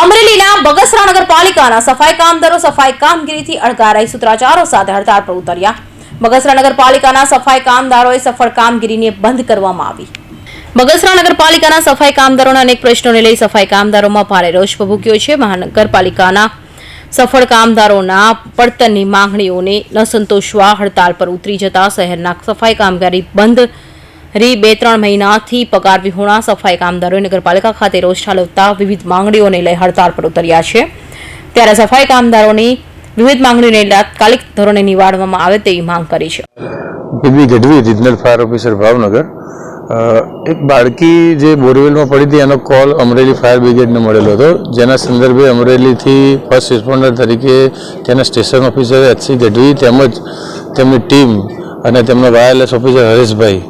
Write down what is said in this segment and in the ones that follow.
અમરેલીના બગસરા નગરપાલિકાના સફાઈ કામદારો સફાઈ કામગીરીથી અણકારાઈ સૂત્રાચારો સાથે હડતાળ પર ઉતર્યા. બગસરા નગરપાલિકાના સફાઈ કામદારોએ સફળ કામગીરીને બંધ કરવામાં આવી. બગસરા નગરપાલિકાના સફાઈ કામદારોના અનેક પ્રશ્નોને લઈ સફાઈ કામદારોમાં ભારે રોષ ભભૂક્યો છે. મહાનગરપાલિકાના સફળ કામદારોના પડતરની માંગણીઓને ન સંતોષવા હડતાળ પર ઉતરી જતા શહેરના સફાઈ કામગીરી બંધ રી બે ત્રણ મહિનાથી પગાર વિહોણા સફાઈ કામદારોએ નગરપાલિકા ખાતે રોષ ઠાલવતા વિવિધ માંગણીઓને લઈ હડતાળ પર ઉતર્યા છે. ત્યારે સફાઈ કામદારોની વિવિધ માંગણીઓને તાત્કાલિક ધોરણે નિવારવામાં આવે તેવી માંગ કરી છે. PB Gadhvi regional fire officer Bhavnagar. એક બાળકી જે બોરવેલમાં પડી હતી, એનો કોલ અમરેલી ફાયર બ્રિગેડને મળેલો હતો. જેના સંદર્ભે અમરેલીથી ફર્સ્ટ રિસ્પોન્ડર તરીકે તેના સ્ટેશન ઓફિસર એચસી ગઢવી તેમજ તેમની ટીમ અને તેમના વાયરલેસ ઓફિસર હરેશભાઈ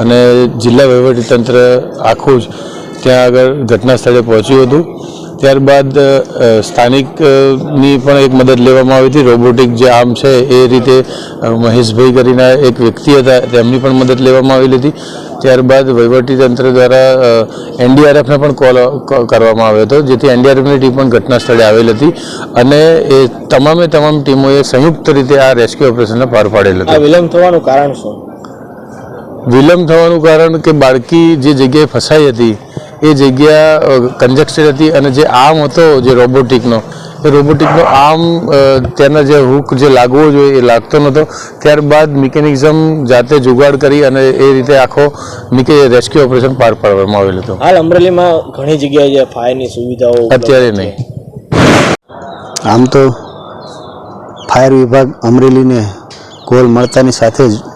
અને જિલ્લા વહીવટીતંત્ર આખું જ ત્યાં આગળ ઘટના સ્થળે પહોંચ્યું હતું. ત્યારબાદ સ્થાનિકની પણ એક મદદ લેવામાં આવી હતી. રોબોટિક જે આમ છે એ રીતે મહેશભાઈ કરીને એક વ્યક્તિ હતા તેમની પણ મદદ લેવામાં આવેલી હતી. ત્યારબાદ વહીવટીતંત્ર દ્વારા એનડીઆરએફને પણ કોલ કરવામાં આવ્યો હતો જેથી એનડીઆરએફની ટીમ પણ ઘટના સ્થળે આવેલ હતી અને એ તમામે તમામ ટીમોએ સંયુક્ત રીતે આ રેસ્ક્યુ ઓપરેશનને પાર પાડેલ હતું. વિલંબ થવાનું કારણ શું? વિલંબ થવાનું કારણ કે બાળકી જે જગ્યાએ ફસાઈ હતી એ જગ્યા કન્જક્ટેડ હતી અને જે આર્મ હતો જે રોબોટિકનો એ રોબોટિકનો આર્મ તેના જે હુક જે લાગવો જોઈએ એ લાગતો નહોતો. ત્યારબાદ મિકેનિઝમ જાતે જુગાડ કરી અને એ રીતે આખો મિકે રેસ્ક્યુ ઓપરેશન પાર પાડવામાં આવેલ હતું. હાલ અમરેલીમાં ઘણી જગ્યાએ જે ફાયરની સુવિધાઓ અત્યારે નહીં આમ તો ફાયર વિભાગ અમરેલીને કોલ મળતાની સાથે જ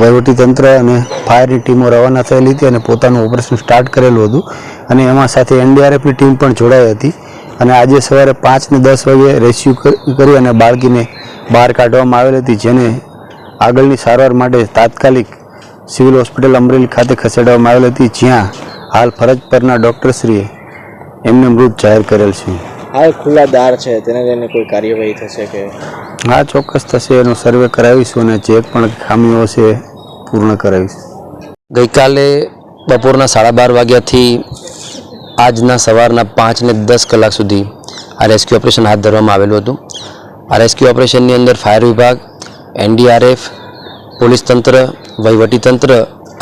વહીવટીતંત્ર અને ફાયરની ટીમો રવાના થયેલી હતી અને પોતાનું ઓપરેશન સ્ટાર્ટ કરેલું હતું. અને એમાં સાથે એનડીઆરએફની ટીમ પણ જોડાઈ હતી. અને આજે સવારે પાંચ ને દસ વાગે રેસ્ક્યુ કરી અને બાળકીને બહાર કાઢવામાં આવેલ હતી, જેને આગળની સારવાર માટે તાત્કાલિક સિવિલ હોસ્પિટલ અમરેલી ખાતે ખસેડવામાં આવેલ હતી, જ્યાં હાલ ફરજ પરના ડૉક્ટરશ્રીએ એમને મૃત જાહેર કરેલ છે. હાલ ખુલ્લા દાર છે, તેને લઈને કોઈ કાર્યવાહી થશે કે હા, ચોક્કસ થશે. એનો સર્વે કરાવીશું અને જે પણ ખામીઓ છે, પૂર્ણ કરાવીશું. ગઈકાલે બપોરના સાડા બાર વાગ્યાથી આજના સવારના પાંચ ને દસ કલાક સુધી આ રેસ્ક્યુ ઓપરેશન હાથ ધરવામાં આવેલું હતું. આ રેસ્ક્યુ ઓપરેશનની અંદર ફાયર વિભાગ એનડીઆરએફ પોલીસ તંત્ર, વહીવટી તંત્ર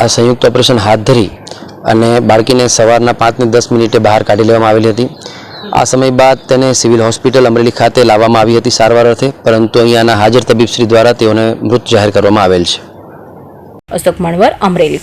આ સંયુક્ત ઓપરેશન હાથ ધરી અને બાળકીને સવારના પાંચ ને દસ મિનિટે બહાર કાઢી લેવામાં આવેલી હતી. આ સમય બાદ તેને સિવિલ હોસ્પિટલ અમરેલી ખાતે લાવવામાં આવી હતી સારવાર અર્થે, પરંતુ અહીંયાના હાજર તબીબશ્રી દ્વારા તેઓને મૃત જાહેર કરવામાં આવેલ છે. અશોક મણવર, અમરેલી.